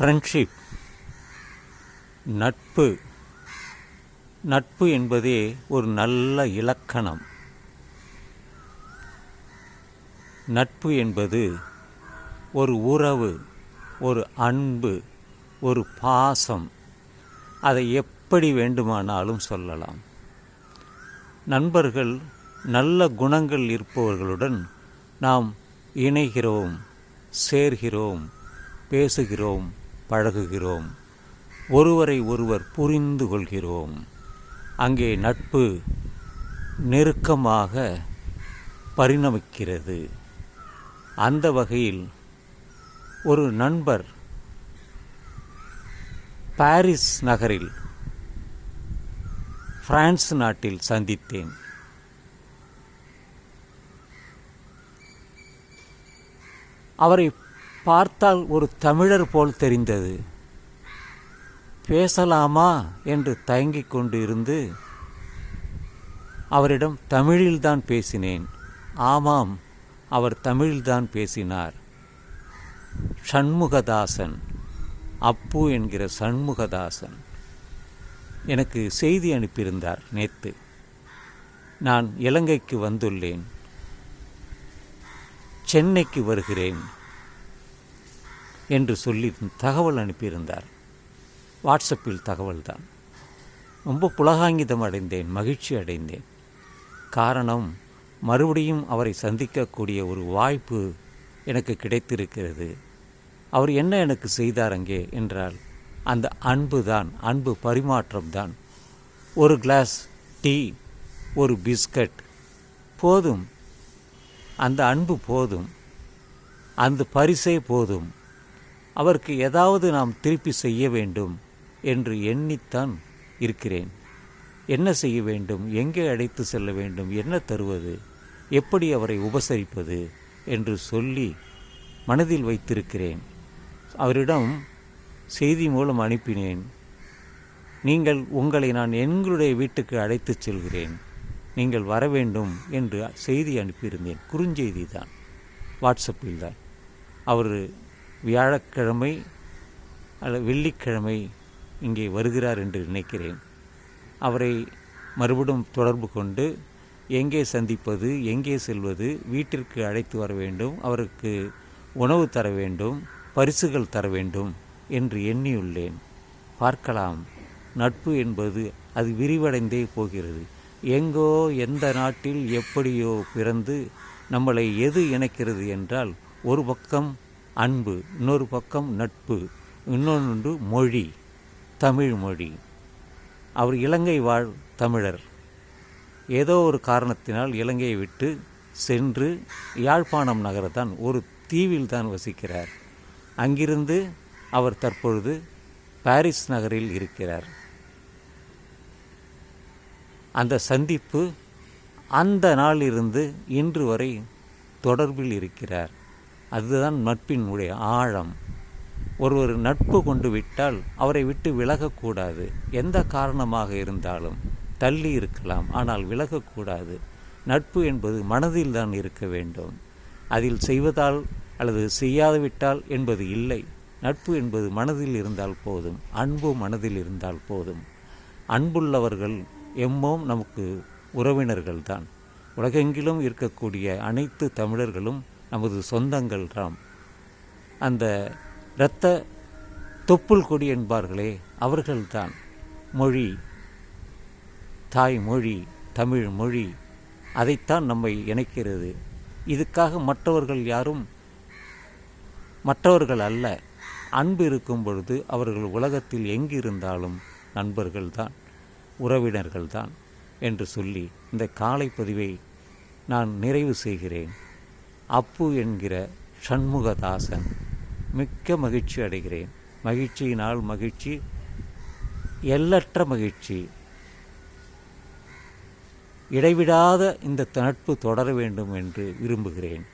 Friendship நட்பு. நட்பு என்பதே ஒரு நல்ல இலக்கணம். நட்பு என்பது ஒரு உறவு ஒரு அன்பு ஒரு பாசம். அதை எப்படி வேண்டுமானாலும் சொல்லலாம். நண்பர்கள் நல்ல குணங்கள் இருப்பவர்களுடன் நாம் இணைகிறோம் சேர்கிறோம் பேசுகிறோம். பழகுகிறோம். ஒருவரை ஒருவர் புரிந்து கொள்கிறோம். அங்கே நட்பு நெருக்கமாக பரிணமிக்கிறது. அந்த வகையில் ஒரு நண்பர் பாரிஸ் நகரில் பிரான்ஸ் நாட்டில் சந்தித்தேன். அவரை பார்த்தால் ஒரு தமிழர் போல் தெரிந்தது. பேசலாமா என்று தயங்கிக் கொண்டு இருந்து அவரிடம் தமிழில்தான் பேசினேன். ஆமாம் அவர் தமிழில்தான் பேசினார். சண்முகதாசன் அப்பு என்கிற சண்முகதாசன் எனக்கு செய்தி அனுப்பியிருந்தார் நேத்து. நான் இலங்கைக்கு வந்துள்ளேன். சென்னைக்கு வருகிறேன். என்று சொல்லி தகவல் அனுப்பியிருந்தார். வாட்ஸ்அப்பில் தகவல் தான் ரொம்ப புலகாங்கிதம் அடைந்தேன் மகிழ்ச்சி அடைந்தேன். காரணம் மறுபடியும் அவரை சந்திக்கக்கூடிய ஒரு வாய்ப்பு எனக்கு கிடைத்திருக்கிறது. அவர் என்ன எனக்கு செய்தார் அங்கே என்றால் அந்த அன்பு தான் அன்பு பரிமாற்றம் தான் ஒரு கிளாஸ் டீ ஒரு பிஸ்கட் போதும். அந்த அன்பு போதும். அந்த பரிசே போதும். அவருக்கு ஏதாவது நாம் திருப்பி செய்ய வேண்டும் என்று எண்ணித்தான் இருக்கிறேன். என்ன செய்ய வேண்டும்? எங்கே அழைத்து செல்ல வேண்டும்? என்ன தருவது? எப்படி அவரை உபசரிப்பது? என்று சொல்லி மனதில் வைத்திருக்கிறேன். அவரிடம் செய்தி மூலம் அனுப்பினேன். நீங்கள் உங்களை நான் எங்களுடைய வீட்டுக்கு அழைத்துச் செல்கிறேன். நீங்கள் வர வேண்டும் என்று செய்தி அனுப்பியிருந்தேன். குறுஞ்செய்தி தான் வாட்ஸ்அப்பில் தான். அவர் வியாழக்கிழமை அல்ல வெள்ளிக்கிழமை இங்கே வருகிறார் என்று நினைக்கிறேன். அவரை மறுபடியும் தொடர்பு கொண்டு எங்கே சந்திப்பது எங்கே செல்வது வீட்டிற்கு அழைத்து வர வேண்டும் அவருக்கு உணவு தர வேண்டும் பரிசுகள் தர வேண்டும் என்று எண்ணியுள்ளேன். பார்க்கலாம். நட்பு என்பது அது விரிவடைந்தே போகிறது. எங்கோ எந்த நாட்டில் எப்படியோ பிறந்து நம்மளை எது இணைக்கிறது என்றால் ஒரு பக்கம் அன்பு இன்னொரு பக்கம் நட்பு இன்னொன்று மொழி தமிழ் மொழி. அவர் இலங்கை வாழ் தமிழர். ஏதோ ஒரு காரணத்தினால் இலங்கையை விட்டு சென்று யாழ்ப்பாணம் நகரத்தான் ஒரு தீவில் தான் வசிக்கிறார். அங்கிருந்து அவர் தற்பொழுது பாரிஸ் நகரில் இருக்கிறார். அந்த சந்திப்பு அந்த நாளிலிருந்து இன்று வரை தொடர்பில் இருக்கிறார். அதுதான் நட்பினுடைய ஆழம். ஒருவர் நட்பு கொண்டு விட்டால் அவரை விட்டு விலகக்கூடாது. எந்த காரணமாக இருந்தாலும் தள்ளி இருக்கலாம் ஆனால் விலகக்கூடாது. நட்பு என்பது மனதில் தான் இருக்க வேண்டும். அதில் செய்வதால் அல்லது செய்யாதுவிட்டால் என்பது இல்லை. நட்பு என்பது மனதில் இருந்தால் போதும் அன்பு மனதில் இருந்தால் போதும். அன்புள்ளவர்கள் எம்மோம் நமக்கு உறவினர்கள் தான் உலகெங்கிலும் இருக்கக்கூடிய அனைத்து தமிழர்களும் நமது சொந்தங்கள் தாம். அந்த இரத்த தொப்புள் கொடி என்பார்களே அவர்கள்தான் மொழி தாய் மொழி தமிழ் மொழி அதைத்தான் நம்மை இணைக்கிறது. இதுக்காக மற்றவர்கள் யாரும் மற்றவர்கள் அல்ல. அன்பு இருக்கும் பொழுது அவர்கள் உலகத்தில் எங்கிருந்தாலும் நண்பர்கள்தான் உறவினர்கள்தான் என்று சொல்லி இந்த காலை பதிவை நான் நிறைவு செய்கிறேன். அப்பு என்கிற சண்முகதாசன். மிக்க மகிழ்ச்சி அடைகிறேன். மகிழ்ச்சியினால் மகிழ்ச்சி எல்லற்ற மகிழ்ச்சி. இடைவிடாத இந்த நட்பு தொடர வேண்டும் என்று விரும்புகிறேன்.